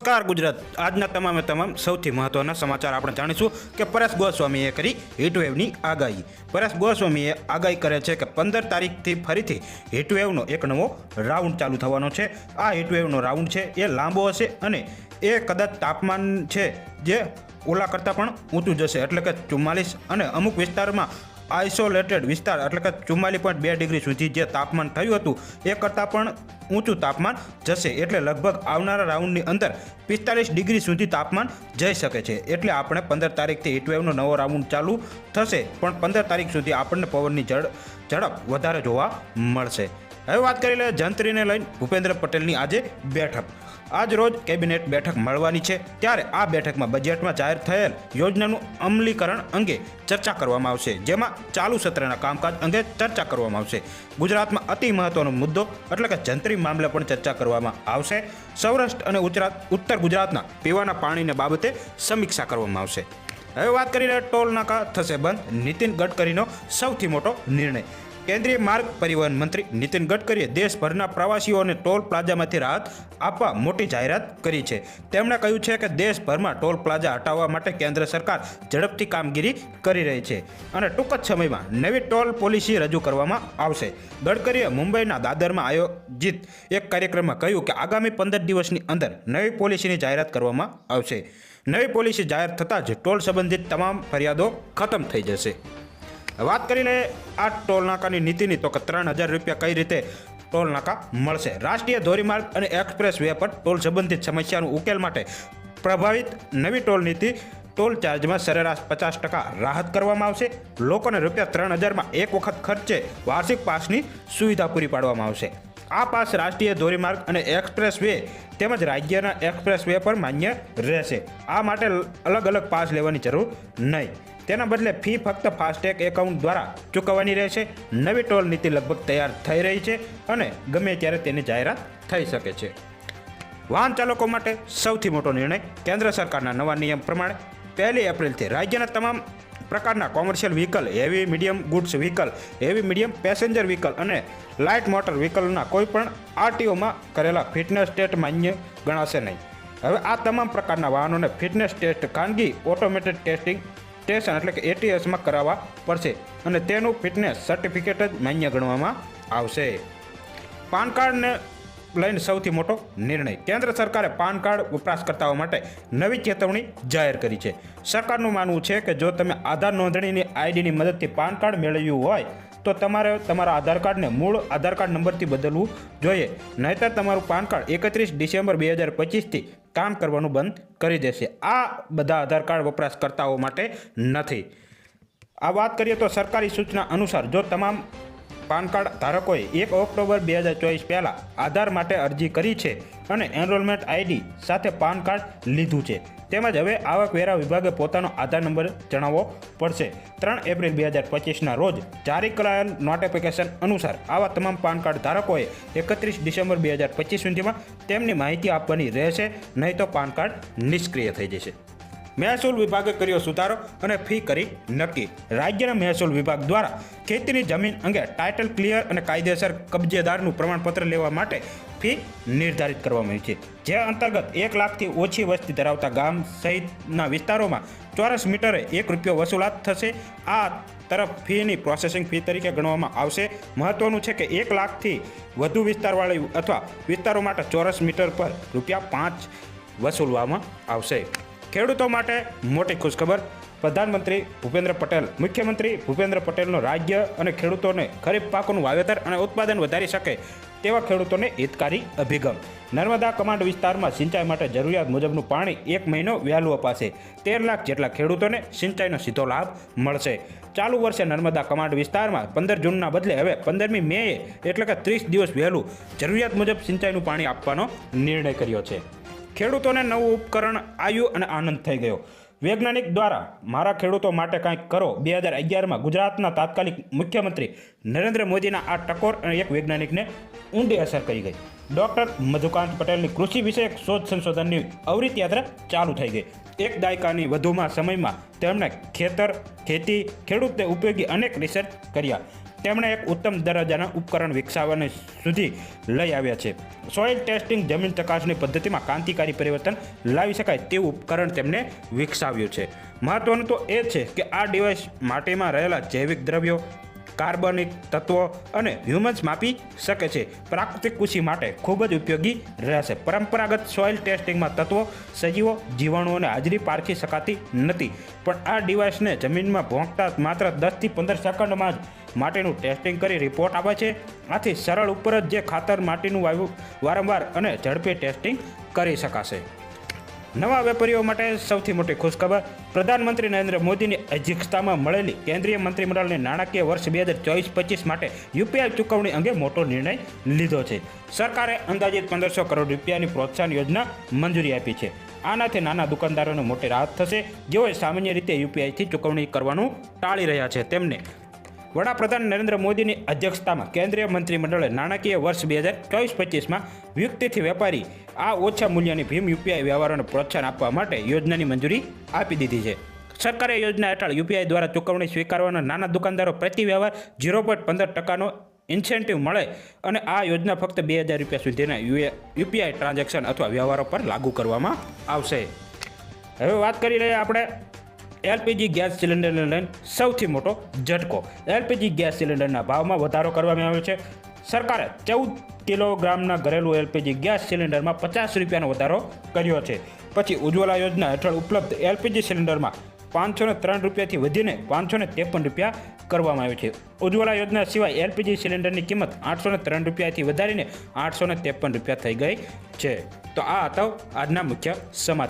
નમસ્કાર ગુજરાત. આજના તમામે તમામ સૌથી મહત્વના સમાચાર આપણે જાણીશું કે પરેશ ગોસ્વામીએ કરી હીટવેવની આગાહી. પરેશ ગોસ્વામીએ આગાહી કરે છે કે પંદર તારીખથી ફરીથી હીટવેવનો એક નવો રાઉન્ડ ચાલુ થવાનો છે. આ હીટવેવનો રાઉન્ડ છે એ લાંબો હશે અને એ કદાચ તાપમાન છે જે ઓલા કરતાં પણ ઊંચું જશે. એટલે કે ચુમ્માલીસ અને અમુક વિસ્તારમાં આઇસોલેટેડ વિસ્તાર, એટલે કે ચુમ્માલીસ પોઈન્ટ બે ડિગ્રી સુધી જે તાપમાન થયું હતું, એ કરતાં પણ ઊંચું તાપમાન જશે. એટલે લગભગ આવનારા રાઉન્ડની અંદર પિસ્તાલીસ ડિગ્રી સુધી તાપમાન જઈ શકે છે. એટલે આપણે પંદર તારીખથી હીટવેવનો નવો રાઉન્ડ ચાલુ થશે. પણ પંદર તારીખ સુધી આપણને પવનની ઝડ, ઝડપ વધારે જોવા મળશે. હવે વાત કરી લઈએ જંત્રીને લઈને ભૂપેન્દ્ર પટેલની આજે બેઠક. આજ રોજ કેબિનેટ બેઠક મળવાની છે. ત્યારે આ બેઠકમાં બજેટમાં જાહેર થયેલ યોજનાનું અમલીકરણ અંગે ચર્ચા કરવામાં આવશે. જેમાં ચાલુ સત્રના કામકાજ અંગે ચર્ચા કરવામાં આવશે. ગુજરાતમાં અતિ મહત્વનો મુદ્દો એટલે કે જંત્રી મામલે પણ ચર્ચા કરવામાં આવશે. સૌરાષ્ટ્ર અને ઉત્તર ગુજરાતના પીવાના પાણીને બાબતે સમીક્ષા કરવામાં આવશે. હવે વાત કરી લઈએ ટોલ નાકા થશે બંધ. નીતિન ગડકરીનો સૌથી મોટો નિર્ણય. કેન્દ્રીય માર્ગ પરિવહન મંત્રી નીતિન ગડકરીએ દેશભરના પ્રવાસીઓને ટોલ પ્લાઝામાંથી રાહત આપવા મોટી જાહેરાત કરી છે. તેમણે કહ્યું છે કે દેશભરમાં ટોલ પ્લાઝા હટાવવા માટે કેન્દ્ર સરકાર ઝડપથી કામગીરી કરી રહી છે અને ટૂંક જ સમયમાં નવી ટોલ પોલિસી રજૂ કરવામાં આવશે. ગડકરીએ મુંબઈના દાદરમાં આયોજિત એક કાર્યક્રમમાં કહ્યું કે આગામી પંદર દિવસની અંદર નવી પોલિસીની જાહેરાત કરવામાં આવશે. નવી પોલિસી જાહેર થતાં જ ટોલ સંબંધિત તમામ ફરિયાદો ખતમ થઈ જશે. વાત કરી લઈએ આ ટોલ નાકાની નીતિની, તો કે ત્રણ હજાર રૂપિયા કઈ રીતે ટોલ નાકા મળશે? રાષ્ટ્રીય ધોરીમાર્ગ અને એક્સપ્રેસ વે પર ટોલ સંબંધિત સમસ્યાનું ઉકેલ માટે પ્રભાવિત નવી ટોલ નીતિ, ટોલ ચાર્જમાં સરેરાશ પચાસ ટકા રાહત કરવામાં આવશે. લોકોને રૂપિયા ત્રણ હજારમાં એક વખત ખર્ચે વાર્ષિક પાસની સુવિધા પૂરી પાડવામાં આવશે. આ પાસ રાષ્ટ્રીય ધોરીમાર્ગ અને એક્સપ્રેસ વે તેમજ રાજ્યના એક્સપ્રેસ વે પર માન્ય રહેશે. આ માટે અલગ અલગ પાસ લેવાની જરૂર નહીં. તેના બદલે ફી ફક્ત ફાસ્ટેગ એકાઉન્ટ દ્વારા ચૂકવવાની રહેશે. નવી ટોલ નીતિ લગભગ તૈયાર થઈ રહી છે અને ગમે ત્યારે તેની જાહેરાત થઈ શકે છે. વાહન ચાલકો માટે સૌથી મોટો નિર્ણય કેન્દ્ર સરકારના નવા નિયમ પ્રમાણે પહેલી એપ્રિલથી રાજ્યના તમામ પ્રકારના commercial vehicle, heavy, medium goods vehicle, heavy, medium passenger vehicle અને લાઇટ મોટર વ્હીકલના કોઈપણ આરટીઓમાં કરેલા ફિટનેસ ટેસ્ટ માન્ય ગણાશે નહીં. હવે આ તમામ પ્રકારના વાહનોને ફિટનેસ ટેસ્ટ, ખાનગી ઓટોમેટેડ ટેસ્ટિંગ સ્ટેશન એટલે કે એટીએસમાં કરાવવા પડશે અને તેનું ફિટનેસ સર્ટિફિકેટ જ માન્ય ગણવામાં આવશે. પાન કાર્ડને લઈને સૌથી મોટો નિર્ણય. કેન્દ્ર સરકારે પાન કાર્ડ વપરાશકર્તાઓ માટે નવી ચેતવણી જાહેર કરી છે. સરકારનું માનવું છે કે જો તમે આધાર નોંધણીની આઈડીની મદદથી પાન કાર્ડ મેળવ્યું હોય, તો તમારે તમારા આધાર કાર્ડને મૂળ આધાર કાર્ડ નંબરથી બદલવું જોઈએ. નહીંતર તમારું પાન કાર્ડ એકત્રીસ ડિસેમ્બર બે હજાર પચીસથી કામ કરવાનું બંધ કરી દેશે. આ બધા આધાર કાર્ડ વપરાશકર્તાઓ માટે નથી. આ વાત કરીએ તો સરકારી સૂચના અનુસાર જો તમામ પાન કાર્ડ ધારકોએ એક ઓક્ટોબર બે હજાર ચોવીસ પહેલાં આધાર માટે અરજી કરી છે અને એનરોલમેન્ટ આઈડી સાથે પાન કાર્ડ લીધું છે. તેમજ હવે આવકવેરા વિભાગે પોતાનો આધાર નંબર જણાવવો પડશે. ત્રણ એપ્રિલ બે હજાર પચીસના રોજ જારી કરાયેલ નોટિફિકેશન અનુસાર આવા તમામ પાન કાર્ડ ધારકોએ એકત્રીસ ડિસેમ્બર બે હજાર પચીસ સુધીમાં તેમની માહિતી આપવાની રહેશે, નહીં તો પાન કાર્ડ નિષ્ક્રિય થઈ જશે. મહેસૂલ વિભાગે કર્યો સુધારો અને ફી કરી નક્કી. રાજ્યના મહેસૂલ વિભાગ દ્વારા ખેતીની જમીન અંગે ટાઇટલ ક્લિયર અને કાયદેસર કબજેદારનું પ્રમાણપત્ર લેવા માટે ફી નિર્ધારિત કરવામાં આવી છે. જે અંતર્ગત એક લાખથી ઓછી વસ્તી ધરાવતા ગામ સહિતના વિસ્તારોમાં ચોરસ મીટરે એક રૂપિયો વસૂલાત થશે. આ તરફ ફીની પ્રોસેસિંગ ફી તરીકે ગણવામાં આવશે. મહત્વનું છે કે એક લાખથી વધુ વિસ્તારવાળી અથવા વિસ્તારો માટે ચોરસ મીટર પર રૂપિયા પાંચ વસૂલવામાં આવશે. ખેડૂતો માટે મોટી ખુશખબર. પ્રધાનમંત્રી ભૂપેન્દ્ર પટેલ, મુખ્યમંત્રી ભૂપેન્દ્ર પટેલનો રાજ્ય અને ખેડૂતોને ખરીફ પાકોનું વાવેતર અને ઉત્પાદન વધારી શકે તેવા ખેડૂતોને હિતકારી અભિગમ. નર્મદા કમાન્ડ વિસ્તારમાં સિંચાઈ માટે જરૂરિયાત મુજબનું પાણી એક મહિનો વહેલું અપાશે. તેર લાખ જેટલા ખેડૂતોને સિંચાઈનો સીધો લાભ મળશે. ચાલુ વર્ષે નર્મદા કમાન્ડ વિસ્તારમાં પંદર જૂનના બદલે હવે પંદરમી મેએ એટલે કે ત્રીસ દિવસ વહેલું જરૂરિયાત મુજબ સિંચાઈનું પાણી આપવાનો નિર્ણય કર્યો છે. ખેડૂતોને નવું ઉપકરણ આવ્યું અને આનંદ થઈ ગયો. વૈજ્ઞાનિક દ્વારા મારા ખેડૂતો માટે કંઈક કરો. બે હજાર અગિયારમાં ગુજરાતના તાત્કાલિક મુખ્યમંત્રી નરેન્દ્ર મોદીના આ ટકોર એક વૈજ્ઞાનિકને ઊંડી અસર કરી ગઈ. ડૉક્ટર મધુકાંત પટેલની કૃષિ વિષયક શોધ સંશોધનની અવરિત યાત્રા ચાલુ થઈ ગઈ. એક દાયકાની વધુમાં સમયમાં તેમણે ખેતર, ખેતી, ખેડૂતને ઉપયોગી અનેક રિસર્ચ કર્યા. તેમણે એક ઉત્તમ દરજ્જાના ઉપકરણ વિકસાવવાને સુધી લઈ આવ્યા છે. સોઇલ ટેસ્ટિંગ જમીન ચકાસણી પદ્ધતિમાં ક્રાંતિકારી પરિવર્તન લાવી શકાય તેવું ઉપકરણ તેમણે વિકસાવ્યું છે. મહત્વનું તો એ છે કે આ ડિવાઇસ માટીમાં રહેલા જૈવિક દ્રવ્યો કાર્બનિક તત્વો અને હ્યુમન્સ માપી શકે છે. પ્રાકૃતિક કૃષિ માટે ખૂબ જ ઉપયોગી રહેશે. પરંપરાગત સોઇલ ટેસ્ટિંગમાં તત્વો સજીવો જીવાણુઓને હાજરી પારખી શકાતી નથી. પણ આ ડિવાઇસને જમીનમાં ભોંકતા માત્ર દસથી પંદર સેકન્ડમાં જ માટીનું ટેસ્ટિંગ કરી રિપોર્ટ આપે છે. આથી સરળ ઉપર જ જે ખાતર માટીનું વારંવાર અને ઝડપી ટેસ્ટિંગ કરી શકાશે. નવા વેપારીઓ માટે સૌથી મોટી ખુશખબર, પ્રધાનમંત્રી નરેન્દ્ર મોદીની અધ્યક્ષતામાં મળેલી કેન્દ્રીય મંત્રીમંડળની નાણાકીય વર્ષ બે હજાર ચોવીસ પચીસ માટે યુપીઆઈ ચૂકવણી અંગે મોટો નિર્ણય લીધો છે. સરકારે અંદાજિત પંદરસો કરોડ રૂપિયાની પ્રોત્સાહન યોજના મંજૂરી આપી છે. આનાથી નાના દુકાનદારોને મોટી રાહત થશે. જેઓએ સામાન્ય રીતે યુપીઆઈથી ચૂકવણી કરવાનું ટાળી રહ્યા છે. તેમને વડાપ્રધાન નરેન્દ્ર મોદીની અધ્યક્ષતામાં કેન્દ્રીય મંત્રીમંડળે નાણાકીય વર્ષ બે હજાર ચોવીસ પચીસમાં વ્યક્તિથી વેપારી આ ઓછા મૂલ્યની ભીમ યુપીઆઈ વ્યવહારોને પ્રોત્સાહન આપવા માટે યોજનાની મંજૂરી આપી દીધી છે. સરકારે યોજના હેઠળ યુપીઆઈ દ્વારા ચૂકવણી સ્વીકારવાના નાના દુકાનદારો પ્રતિ વ્યવહાર ઝીરો પોઈન્ટ પંદર ટકાનો ઇન્સેન્ટિવ મળે અને આ યોજના ફક્ત બે હજાર રૂપિયા સુધીના યુપીઆઈ ટ્રાન્ઝેક્શન અથવા વ્યવહારો પર લાગુ કરવામાં આવશે. હવે વાત કરી રહ્યા આપણે એલપીજી ગેસ સિલિન્ડરને લઈને સૌથી મોટો ઝટકો. એલપીજી ગેસ સિલિન્ડરના ભાવમાં વધારો કરવામાં આવ્યો છે. સરકારે ચૌદ કિલોગ્રામના ઘરેલું એલપીજી ગેસ સિલિન્ડરમાં પચાસ રૂપિયાનો વધારો કર્યો છે. પછી ઉજ્જવલા યોજના હેઠળ ઉપલબ્ધ એલપીજી સિલિન્ડરમાં પાંચસો ને ત્રણ રૂપિયાથી વધીને પાંચસો ને ત્રેપન રૂપિયા કરવામાં આવ્યું છે. ઉજ્જવલા યોજના સિવાય એલપીજી સિલિન્ડરની કિંમત આઠસો ને ત્રણ રૂપિયાથી વધારીને આઠસો ને ત્રેપન રૂપિયા થઈ ગઈ છે. તો આ હતા આજના મુખ્ય સમાચાર.